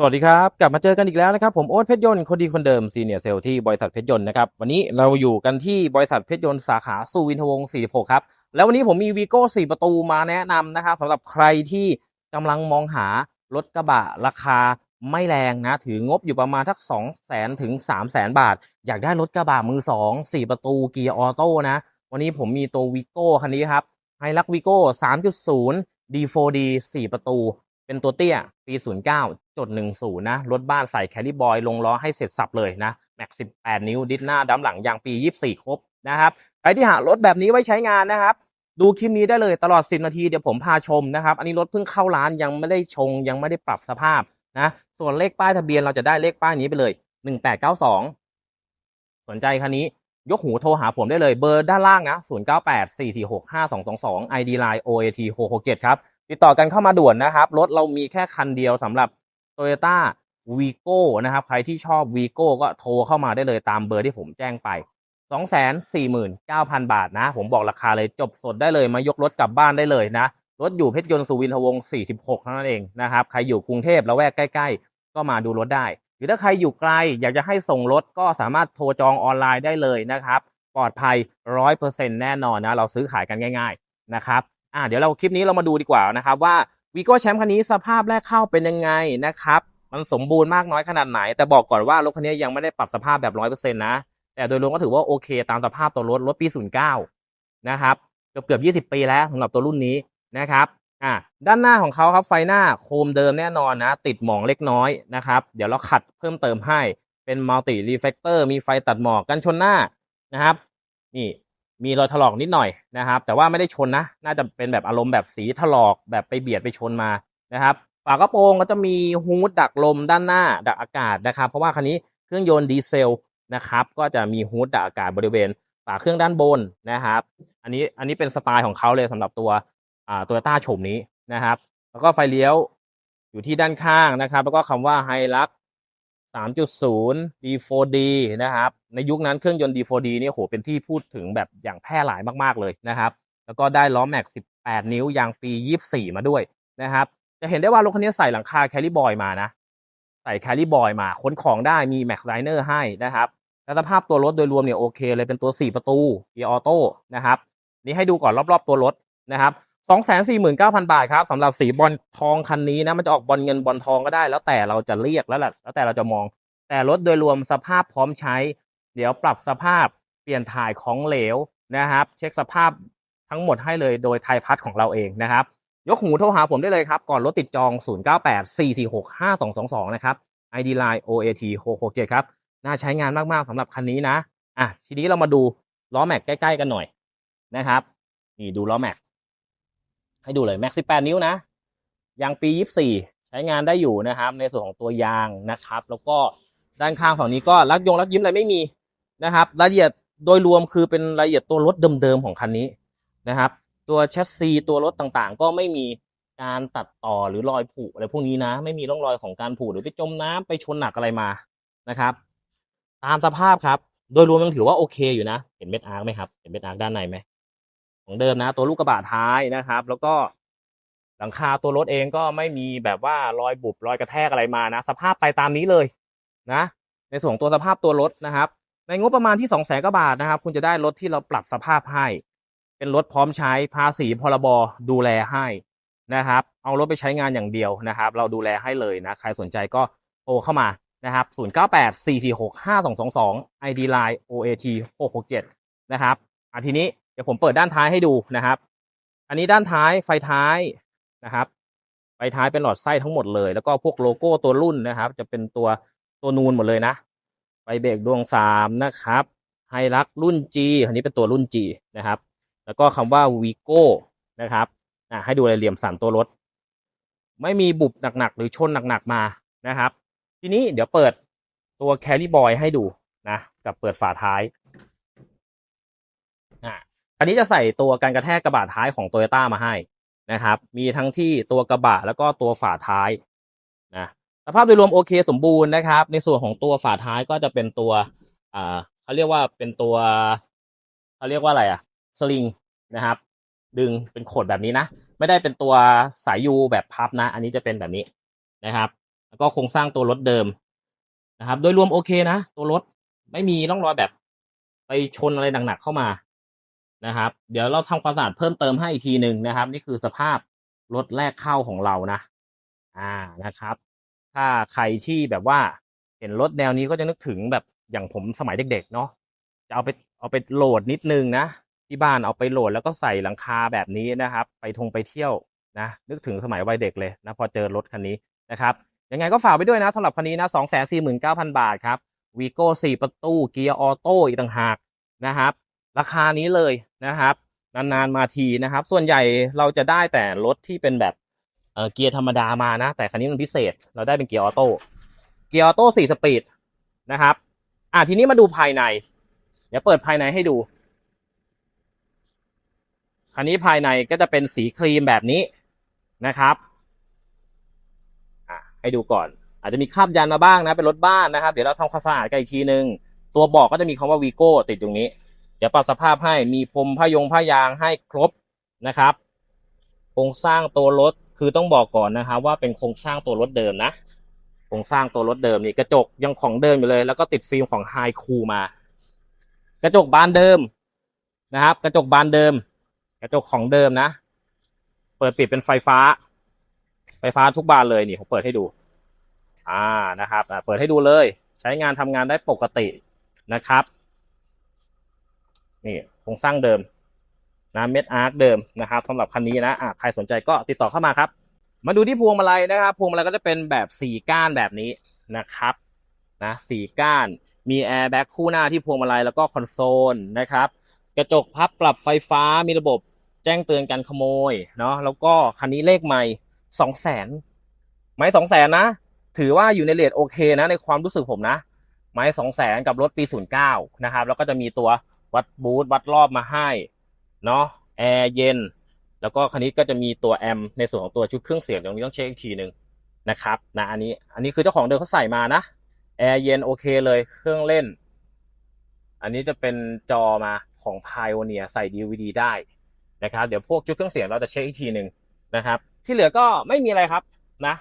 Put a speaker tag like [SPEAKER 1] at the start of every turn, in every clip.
[SPEAKER 1] สวัสดีครับ กลับมาเจอกันอีกแล้วนะครับ ผมโอ๊ตเพชรยนต์คนดีคนเดิมซีเนียร์เซลที่บริษัทเพชรยนต์นะครับวันนี้เราอยู่กันที่บริษัทเพชรยนต์สาขาสุวินทวงศ์46 ครับ แล้ววันนี้ผมมีวีโก้4ประตูมาแนะนำนะครับสำหรับใครที่กำลังมองหารถกระบะราคาไม่แรงนะ ถืองบอยู่ประมาณทัก 2 0 0แสนถึง 3 0 0แสนบาท อยากได้รถกระบะมือ 2 4 ประตูเกียร์ออโต้นะ วันนี้ผมมีตัววีโก้คันนี้ครับไฮลักวีโก้3.0 D4D 4 ประตู เป็นตัวเตี้ยปี 09จด10 นะ รถบ้านใส่แคลิบอยลงล้อให้เสร็จสับเลยนะ แม็ก 18 นิ้ว ดิสหน้าดัมหลังยางปี 24 ครบนะครับใครที่หารถแบบนี้ไว้ใช้งานนะครับ ดูคลิปนี้ได้เลยตลอด 10 นาที เดี๋ยวผมพาชมนะครับ อันนี้รถเพิ่งเข้าร้านยังไม่ได้ชง ยังไม่ได้ปรับสภาพนะ ส่วนเลขป้ายทะเบียนเราจะได้เลขป้ายนี้ไปเลย 1892 สนใจคันนี้ยกหูโทรหาผมได้เลยเบอร์ด้านล่างนะ 0984465222 ID Line OAT 667 ครับ ติดต่อกันเข้ามาด่วนนะครับ รถเรามีแค่คันเดียวสำหรับ Toyota Vigo นะครับ ใครที่ชอบ Vigo ก็โทรเข้ามาได้เลยตามเบอร์ที่ผมแจ้งไป 249,000 บาทนะ ผมบอกราคาเลยจบสดได้เลยมายกรถกลับบ้านได้เลยนะ รถอยู่เพชรยนต์สุวินทวงศ์46เท่านั้นเองนะครับ ใครอยู่กรุงเทพแล้วแวกใกล้ ๆ ก็มาดูรถได้ หรือถ้าใครอยู่ไกลอยากจะให้ส่งรถก็สามารถโทรจองออนไลน์ได้เลยนะครับ ปลอดภัย 100%แน่นอนนะ เราซื้อขายกันง่าย ๆ นะครับ อ่าเดี๋ยวเราคลิปนี้เรามาดูดีกว่านะครับว่าวีโก้แชมป์คันนี้สภาพแรกเข้าเป็นยังไงนะครับมันสมบูรณ์มากน้อยขนาดไหน แต่บอกก่อนว่ารถคันนี้ยังไม่ได้ปรับสภาพแบบร้อยเปอร์เซ็นต์นะ แต่โดยรวมก็ถือว่าโอเคตามสภาพตัวรถรถปี09นย์เก้านะครับเกือบเกือบ20ปีแล้วสำหรับตัวรุ่นนี้นะครับอ่าด้านหน้าของเขาครับไฟหน้าโคมเดิมแน่นอนนะ ติดหมองเล็กน้อยนะครับ เดี๋ยวเราขัดเพิ่มเติมให้เป็นมัลติรีเฟกเตอร์มีไฟตัดหมอกกันชนหน้านะครับ นี่ มีรอยถลอกนิดหน่อยนะครับ แต่ว่าไม่ได้ชนนะ น่าจะเป็นแบบอารมณ์แบบสีถลอกแบบไปเบียดไปชนมานะครับฝากระโปรงก็จะมีฮูดดักลมด้านหน้าดักอากาศนะครับ เพราะว่าคันนี้เครื่องยนต์ดีเซลนะครับ ก็จะมีฮูดดักอากาศบริเวณฝาเครื่องด้านบนนะครับ อันนี้อันนี้เป็นสไตล์ของเขาเลยสำหรับตัวอ่าตัวต้าโฉมนี้นะครับ แล้วก็ไฟเลี้ยวอยู่ที่ด้านข้างนะครับ แล้วก็คำว่าไฮลัก 3.0 D4D นะครับ ในยุคนั้นเครื่องยนต์ D4D นี่โหเป็นที่พูดถึงแบบอย่างแพร่หลายมากๆเลยนะครับ แล้วก็ได้ล้อแม็ก 18 นิ้วยางปี 24 มาด้วยนะครับ จะเห็นได้ว่ารถคันนี้ใส่หลังคาแคลิบอยมานะ ใส่แคลิบอยมาขนของได้มีแม็กไลเนอร์ให้นะครับแล้วสภาพตัวรถโดยรวมเนี่ยโอเคเลยเป็นตัว 4 ประตูเกียร์ออโต้นะครับ นี่ให้ดูก่อนรอบๆตัวรถนะครับ 249,000 บาทครับสำหรับสีบอลทองคันนี้นะมันจะออกบอลเงินบอลทองก็ได้ แล้วแต่เราจะเรียกแล้วแหละแล้วแต่เราจะมอง แต่รถโดยรวมสภาพพร้อมใช้ เดี๋ยวปรับสภาพเปลี่ยนถ่ายของเหลวนะครับ เช็คสภาพทั้งหมดให้เลยโดยไทยพัทของเราเองนะครับ ยกหูโทรหาผมได้เลยครับ ก่อนรถติดจอง 0984465222 นะครับ ID Line OAT 667ครับน่าใช้งานมากๆสำหรับคันนี้นะอะทีนี้เรามาดูล้อแม็กใกล้ ๆ กันหน่อยนะครับ นี่ดูล้อแม็ก ให้ดูเลยแม็ก18 นิ้วนะ ยางปี 24 ใช้งานได้อยู่นะครับ ในส่วนของตัวยางนะครับ แล้วก็ด้านข้างฝั่งนี้ก็รักยงรักยิ้มอะไรไม่มีนะครับ รายละเอียดโดยรวมคือเป็นรายละเอียดตัวรถเดิมๆของคันนี้นะครับ ตัวแชสซีตัวรถต่างๆ ก็ไม่มีการตัดต่อหรือรอยผุอะไรพวกนี้นะ ไม่มีร่องรอยของการผุหรือไปจมน้ำไปชนหนักอะไรมานะครับ ตามสภาพครับ โดยรวมยังถือว่าโอเคอยู่นะ เห็นเม็ดอาร์คไหมครับ เห็นเม็ดอาร์ด้านในไหม ของเดิมนะ ตัวลูกกระบะท้ายนะครับ แล้วก็หลังคาตัวรถเองก็ไม่มีแบบว่ารอยบุบรอยกระแทกอะไรมานะ สภาพไปตามนี้เลยนะ ในส่วนตัวสภาพตัวรถนะครับ ในงบประมาณที่สองแสนกว่าบาทนะครับ คุณจะได้รถที่เราปรับสภาพให้ เป็นรถพร้อมใช้ภาษีพรบดูแลให้นะครับ เอารถไปใช้งานอย่างเดียวนะครับ เราดูแลให้เลยนะ ใครสนใจก็โทรเข้ามานะครับ 0984465222 ID Line OAT 667 นะครับอะทีนี้ ดี๋ยวผมเปิดด้านท้ายให้ดูนะครับ อันนี้ด้านท้ายไฟท้ายนะครับ ไฟท้ายเป็นหลอดไส้ทั้งหมดเลย แล้วก็พวกโลโก้ตัวรุ่นนะครับ จะเป็นตัวตัวนูนหมดเลยนะ ไฟเบรกดวงสามนะครับ ไฮรักรุ่น G อันนี้เป็นตัวรุ่น G นะครับ แล้วก็คำว่า Vigo นะครับอะให้ดูรายละเอียดสันตัวรถ ไม่มีบุบหนักๆ หรือชนหนักๆมานะครับ ทีนี้เดี๋ยวเปิดตัวแคล r บอยให้ดูนะ กับเปิดฝาท้าย อันนี้จะใส่ตัวการกระแทกกระบะท้ายของ t o y ยต้ามาให้นะครับ มีทั้งที่ตัวกระบะแล้วก็ตัวฝาท้ายนะสภาพโดยรวมโอเคสมบูรณ์นะครับ ในส่วนของตัวฝาท้ายก็จะเป็นตัวอ่าเขาเรียกว่าเป็นตัวเขาเรียกว่าอะไรอะสลิงนะครับ ดึงเป็นโขดแบบนี้นะ ไม่ได้เป็นตัวสายยูแบบพับนะ อันนี้จะเป็นแบบนี้นะครับ แล้วก็โครงสร้างตัวรถเดิมนะครับ โดยรวมโอเคนะ ตัวรถไม่มีร่องรอยแบบ ไปชนอะไรหนักๆเข้ามา นะครับ เดี๋ยวเราทำความสะอาดเพิ่มเติมให้อีกทีหนึ่งนะครับ นี่คือสภาพรถแรกเข้าของเรานะ อ่านะครับ ถ้าใครที่แบบว่าเห็นรถแนวนี้ก็จะนึกถึงแบบอย่างผมสมัยเด็กๆเนาะจะเอาไปเอาไปโหลดนิดนึงนะ ที่บ้านเอาไปโหลดแล้วก็ใส่หลังคาแบบนี้นะครับ ไปทงไปเที่ยวนะ นึกถึงสมัยวัยเด็กเลยนะพอเจอรถคันนี้นะครับยังไงก็ฝากไปด้วยนะสำหรับคันนี้นะ2 4 9 0 0 0บาทครับวีโก้สี่ประตูเกียร์ออโต้อีกต่างหากนะครับ ราคานี้เลยนะครับ นานๆมาทีนะครับ ส่วนใหญ่เราจะได้แต่รถที่เป็นแบบเเกียร์ธรรมดามานะ แต่คันนี้มันพิเศษ เราได้เป็นเกียร์ออโต้เกียร์ออโต้สี่สปีดนะครับ อะทีนี้มาดูภายใน เดี๋ยวเปิดภายในให้ดูคันนี้ภายในก็จะเป็นสีครีมแบบนี้นะครับอะให้ดูก่อน อาจจะมีคราบยันมาบ้างนะ เป็นรถบ้านนะครับ เดี๋ยวเราทำความสะอาดกันอีกทีนึงตัวบอกก็จะมีคำว่าวีโก้ติดตรงนี้ เดี๋ยวปรับสภาพให้มีพรมผ้ายงผ้ายางให้ครบนะครับ โครงสร้างตัวรถคือต้องบอกก่อนนะครับว่าเป็นโครงสร้างตัวรถเดิมนะโครงสร้างตัวรถเดิมนี่กระจกยังของเดิมอยู่เลย แล้วก็ติดฟิล์มของไฮคูมา กระจกบานเดิมนะครับ กระจกบานเดิม กระจกของเดิมนะ เปิดปิดเป็นไฟฟ้า ไฟฟ้าทุกบานเลยนี่ผมเปิดให้ดู อ่านะครับเปิดให้ดูเลย ใช้งานทำงานได้ปกตินะครับ นี่โครงสร้างเดิมนะเม็ดอาร์คเดิมนะครับสำหรับคันนี้นะะใครสนใจก็ติดต่อเข้ามาครับ มาดูที่พวงมาลัยนะครับ พวงมาลัยก็จะเป็นแบบสี่ก้านแบบนี้นะครับนะสี่ก้านมีแอร์แบ็กคู่หน้าที่พวงมาลัยแล้วก็คอนโซลนะครับกระจกพับปรับไฟฟ้ามีระบบแจ้งเตือนการขโมยเนาะแล้วก็คันนี้เลขใหม่สองแสนไม้สองแสนนะ ถือว่าอยู่ในเรทโอเคนะในความรู้สึกผมนะ ไม้สองแสนกับรถปี09นะครับแล้วก็จะมีตัว วัดบูทวัดรอบมาให้เนาะแอร์เย็น แล้วก็คันนี้ก็จะมีตัวแอมในส่วนของตัวชุดเครื่องเสียงตรงนี้ต้องเช็คอีกทีหนึ่งนะครับนะอันนี้อันนี้คือเจ้าของเดิมเขาใส่มานะแอร์เย็นโอเคเลยเครื่องเล่น อันนี้จะเป็นจอมาของ Pioneer ใส่ DVD ได้นะครับเดี๋ยวพวกชุดเครื่องเสียงเราจะเช็คอีกทีหนึ่งนะครับ ที่เหลือก็ไม่มีอะไรครับนะ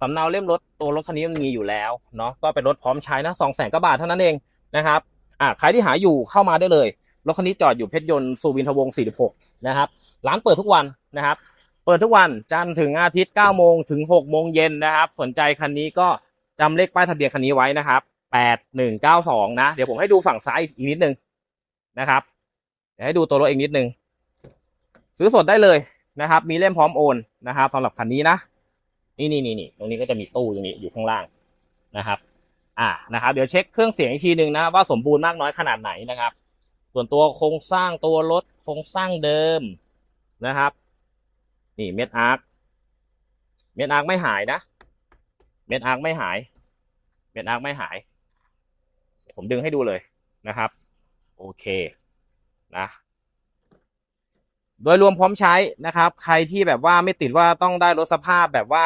[SPEAKER 1] สำเนาเล่มรถตัวรถคันนี้มันมีอยู่แล้วเนาะก็เป็นรถพร้อมใช้นะสองแสนกว่าบาทเท่านั้นเองนะครับ อะใครที่หาอยู่เข้ามาได้เลยรถคันนี้จอดอยู่เพชรยนต์สุวินทวงศ์46 นะครับ ร้านเปิดทุกวันนะครับ เปิดทุกวันจันทร์ถึงอาทิตย์9โมงถึง6โมงเย็นนะครับ สนใจคันนี้ก็จำเลขป้ายทะเบียนคันนี้ไว้นะครับ8192 นะ เดี๋ยวผมให้ดูฝั่งซ้ายอีกนิดนึงนะครับเดี๋ยวให้ดูตัวรถอีกนิดนึง ซื้อสดได้เลยนะครับ มีเล่มพร้อมโอนนะครับสำหรับคันนี้นะ นี่นี่นี่นี่ตรงนี้ก็จะมีตู้ตรงนี้อยู่ข้างล่างนะครับ อ่านะครับเดี๋ยวเช็คเครื่องเสียงอีกทีหนึ่งนะว่าสมบูรณ์มากน้อยขนาดไหนนะครับ ส่วนตัวโครงสร้างตัวรถโครงสร้างเดิมนะครับ นี่เม็ดอาร์คเม็ดอาร์คไม่หายนะ เม็ดอาร์คไม่หาย เม็ดอาร์คไม่หาย ผมดึงให้ดูเลยนะครับ โอเคนะโดยรวมพร้อมใช้นะครับ ใครที่แบบว่าไม่ติดว่าต้องได้รถสภาพแบบว่า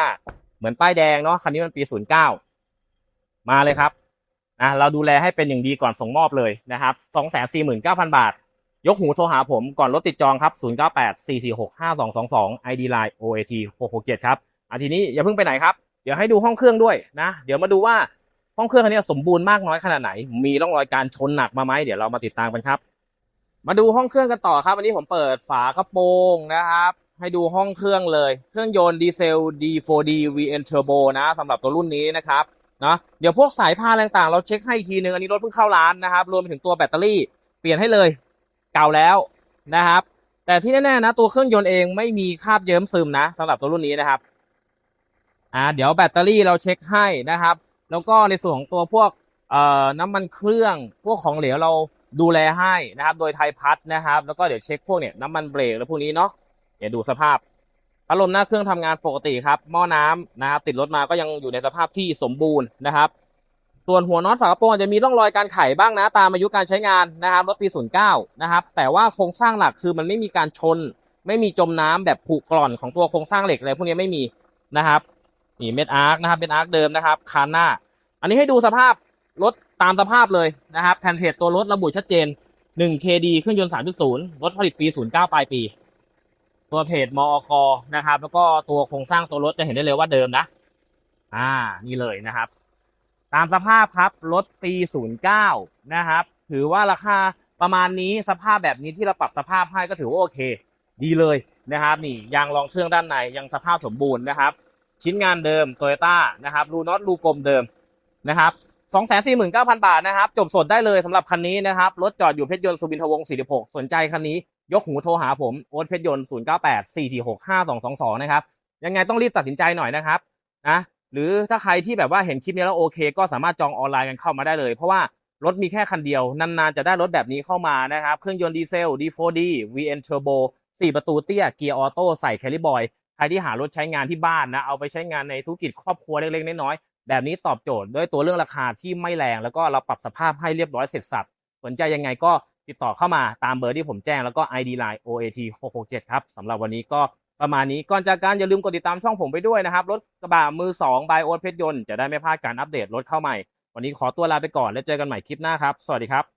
[SPEAKER 1] เหมือนป้ายแดงเนาะคันนี้มันปี 09 มาเลยครับนะเราดูแลให้เป็นอย่างดีก่อนส่งมอบเลยนะครับ249,000บาท ยกหูโทรหาผมก่อนรถติดจองครับ0984465222 ID Line OAT 667ครับอะทีนี้อย่าเพิ่งไปไหนครับ เดี๋ยวให้ดูห้องเครื่องด้วยนะ เดี๋ยวมาดูว่าห้องเครื่องคันนี้สมบูรณ์มากน้อยขนาดไหน มีร่องรอยการชนหนักมาไหมเดี๋ยวเรามาติดตามกันครับ มาดูห้องเครื่องกันต่อครับวันนี้ผมเปิดฝากระโปรงนะครับ ให้ดูห้องเครื่องเลย เครื่องยนต์ดีเซล D4D VN Turbo นะสำหรับตัวรุ่นนี้นะครับ นะเดี๋ยวพวกสายพานต่างๆ เราเช็คให้อีกทีนึงอันนี้รถเพิ่งเข้าร้านนะครับ รวมไปถึงตัวแบตเตอรี่เปลี่ยนให้เลย เก่าแล้วนะครับ แต่ที่แน่ๆนะ ตัวเครื่องยนต์เองไม่มีคราบเยิ้มซึมนะสำหรับตัวรุ่นนี้นะครับ อ่า เดี๋ยวแบตเตอรี่เราเช็คให้นะครับ แล้วก็ในส่วนของตัวพวกเอ่อน้ำมันเครื่องพวกของเหลวเราดูแลให้นะครับ โดยไทยพัฒนะครับ แล้วก็เดี๋ยวเช็คพวกเนี่ยน้ำมันเบรกแล้วพวกนี้เนาะเดี๋ยวดูสภาพ พัดลมหน้าเครื่องทำงานปกติครับหม้อน้ำนะครับติดรถมาก็ยังอยู่ในสภาพที่สมบูรณ์นะครับ ส่วนหัวน็อตฝากระโปรงจะมีร่องรอยการไขบ้างนะตามอายุการใช้งานนะครับรถปี09นะครับแต่ว่าโครงสร้างหลักคือมันไม่มีการชน ไม่มีจมน้ำแบบผุกร่อนของตัวโครงสร้างเหล็กอะไรพวกนี้ไม่มีนะครับนี่เม็ดอาร์คนะครับเป็นอาร์คเดิมนะครับคานหน้า อันนี้ให้ดูสภาพรถตามสภาพเลยนะครับแผ่นเพจตัวรถระบุชัดเจน 1 KD เครื่องยนต์3.0รถผลิตปี09ปลายปี ตัวเพจมอกนะครับ แล้วก็ตัวโครงสร้างตัวรถจะเห็นได้เลยว่าเดิมนะ อ่า นี่เลยนะครับ ตามสภาพครับรถปี 09 นะครับ ถือว่าราคาประมาณนี้สภาพแบบนี้ที่เราปรับสภาพให้ก็ถือว่าโอเค ดีเลยนะครับ นี่ยางรองเครื่องด้านในยังสภาพสมบูรณ์นะครับ ชิ้นงานเดิมโตโยต้านะครับรูน็อตรูกลมเดิมนะครับ249,000 บาทนะครับ จบสดได้เลยสำหรับคันนี้นะครับ รถจอดอยู่เพชรยนต์สุวินทวงศ์46 สนใจคันนี้ ยกหูโทรหาผมโอ๊ตเพชรยนต์098 446 5222นะครับ ยังไงต้องรีบตัดสินใจหน่อยนะครับนะหรือถ้าใครที่แบบว่าเห็นคลิปนี้แล้วโอเค ก็สามารถจองออนไลน์กันเข้ามาได้เลย เพราะว่ารถมีแค่คันเดียวนานๆจะได้รถแบบนี้เข้ามานะครับ เครื่องยนต์ดีเซล D4D VN Turbo 4 ประตูเตี้ยเกียร์ออโต้ใส่แคลิบอยใครที่หารถใช้งานที่บ้านนะ เอาไปใช้งานในธุรกิจครอบครัวเล็กๆน้อยๆแบบนี้ตอบโจทย์ด้วยตัวเรื่องราคาที่ไม่แรง แล้วก็เราปรับสภาพให้เรียบร้อยเสร็จสับสนใจยังไงก็ ติดต่อเข้ามาตามเบอร์ที่ผมแจ้งแล้วก็ ID Line OAT 667ครับสำหรับวันนี้ก็ประมาณนี้ก่อนจากการอย่าลืมกดติดตามช่องผมไปด้วยนะครับ รถกระบะมือ2 by โอ๊ตเพชรยนต์จะได้ไม่พลาดการอัปเดตรถเข้าใหม่ วันนี้ขอตัวลาไปก่อนแล้วเจอกันใหม่คลิปหน้าครับ สวัสดีครับ